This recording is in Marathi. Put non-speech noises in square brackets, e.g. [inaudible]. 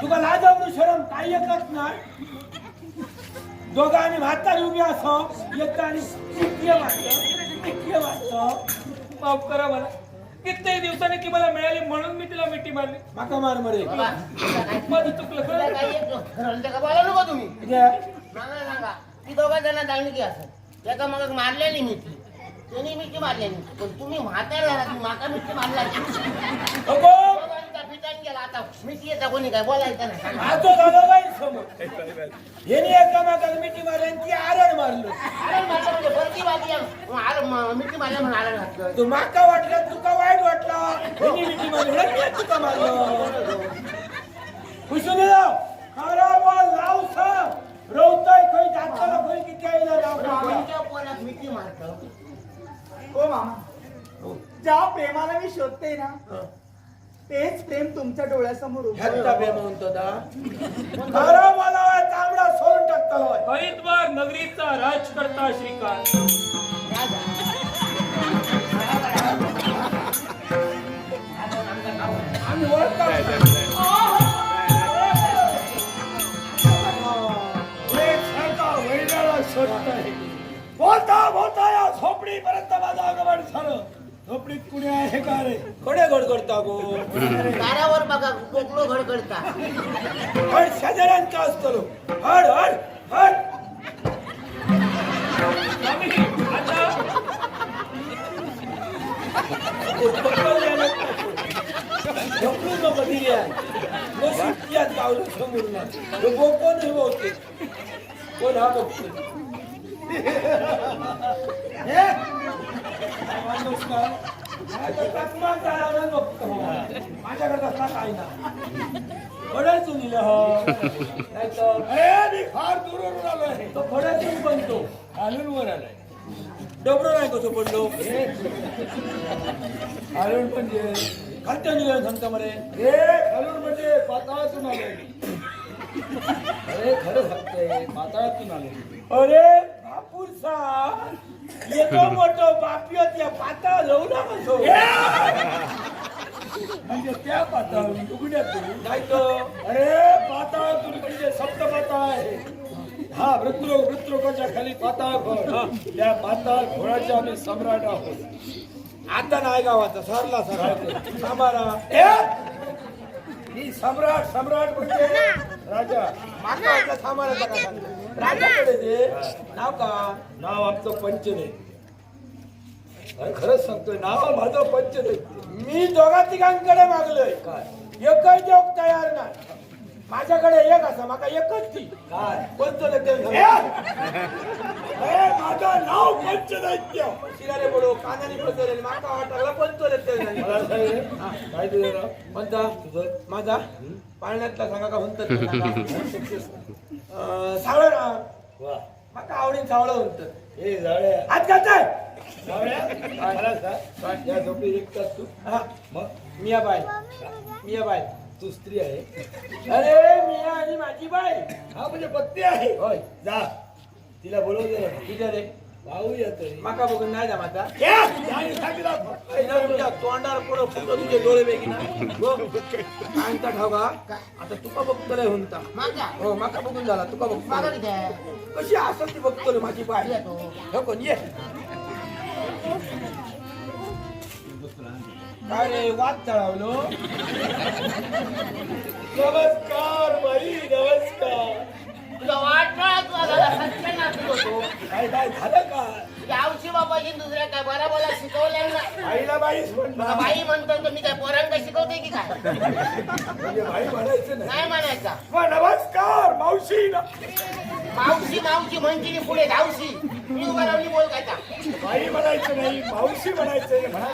तुका लाजवरू शरम काही एकच नाही दोघं आणि म्हातारी उभी असो येत आणि वाटत वाटत. माफ करा मला. कित्येक दिवसांनी ती मला मिळाली म्हणून मी तिला मिठी मारली. माका मार मरे. माझं चुकलं तुला खरं काय येत नाही. घराला का? बोलावलं का तुम्ही. मला सांगा ती दोघा जण जाणली की असं. त्याचा मग मारल्याने मी ती त्याने मिठी. मारल्याने पण तुम्ही म्हातार झाला तुम्ही माका मिठी मारला. अगो आता मिठी येता कोणी काय बोलायचं नाही. सांगा. आजो झालो बाई समोर. यांनी एकामेकाला मिठी मारली आणि ती आरड मारलो. आरण मारलं म्हणजे भरती बाजी आहे. मग आरण- म- मिठी मारल्या म्हणून आरण घातलं. तू माका वाटलं तुका वाईट वाटला. यांनी मिठी मारली म्हणून मी तुका मारलो. खुशून जाव खरा बोल लाव सा रवतय खय जातला खय किती आईला राव कोणत्या पोरात मिठी मारतं. हो मामा. ज्या प्रेमाला मी शोधते ना तेच प्रेम तुमच्या डोळ्यासमोर उभं. ह्याचा बे म्हणतो दा बोलावा तांबडा सोडून टाकतो हरिद्वार नगरीचा राजकर्ता श्रीकांत राजा. आम्ही ओळखतो झोपडीत कुणी आहे का रे? कोणे गडगडता गो. दारावर बघा कोकलो घडघडता. हड शेजाऱ्यांचा असतो हड हड हड. आता झोपडू नको दिली आहे सुट्ट्यात गावलं समोर ना कोण हे बहुतेक. कोण हा बघतो हे? माणूस का? माझ्या तस्मा चालवला बघतो माझ्याकडे तसला ना फडायचून दिलं तर मी फार दूरवरून आलोय तो फडायचून बनतो खालून आलाय डबरो नाही कसं पडलो पण म्हणजे खालच्या निघाल सांगता मरे हे खालून म्हणजे पाताळातून आलोय अरे खरं सांगतोय पाताळातून आलोय अरे बापूरसा येतो मोठो बापियत या पाताळ जाऊ ना कसो म्हणजे त्या पाताळून उघड्यातून नाही तर? अरे पाताळातून म्हणजे सप्त पाताळ. आहे हा वृत्रो वृत्रोकाच्या खाली पाताळ घोड त्या पाताळ घोडाचे आम्ही सम्राट आहोत. आता नाही गावाचा सरला सर सामारा ही! सम्राट सम्राट म्हणजे राजा माका सामाराचा का सांगतो राजाकडे जे नाव का? नाव आमचं पंचने. अरे खरंच सांगतोय नाव माझं पंचने. मी दोघा तिघांकडे मागलोय. काय? एकही जोक तयार नाही. माझ्याकडे एक असा माका एकच ती. काय? कोणतं माझं नाव पंचदैत्य शिरारे पडो कानाने पडतो माका वाटायला कोणतं काय तुझं कोणता तुझं? माझा? पाळण्यातला सांगा का म्हणतात? [laughs] सावळ ना माका आवडीन सावळ म्हणतात. हे जाळे आज काय या झोपडी विकतात तू? हा. मग? मिया बाय मिया बाय तू स्त्री आहे. अरे मिया आणि माझी बाय हा म्हणजे पत्नी आहे. होय. जा. तिला बोलव दे. तिथे रे? भाऊ येतोय माका बघून नाही जा. माझा तोंडार पुढं फुटलं तुझे डोळे वेगळी ना. हो सांगता ठावा आता तुका बघतोय हुंता. माझा हो माका बघून झाला तुका बघतो किती? कशी असं ती बघतो माझी बाय येतो. हो कोण? ये. काय रे वाद चढावलो. नमस्कार बाई नमस्कार. तुला वाटलं तुला दादा सत्यानाश होतो. काय काय झालं का यावशी बाबाजी दुसऱ्या काय बरा बोला शिकवलं ना. आईला बाईच मला म्हणणार बाई म्हणतो तर मी काय पोरांना शिकवते की काय? म्हणजे बाई म्हणायचं नाही. नाही म्हणायचा. मग नमस्कार मावशी. ना मावशी मावशी म्हणजे पुढे धावशी मी उभा राहून बोल काय बाई म्हणायचं नाही मावशी म्हणायचं म्हणा.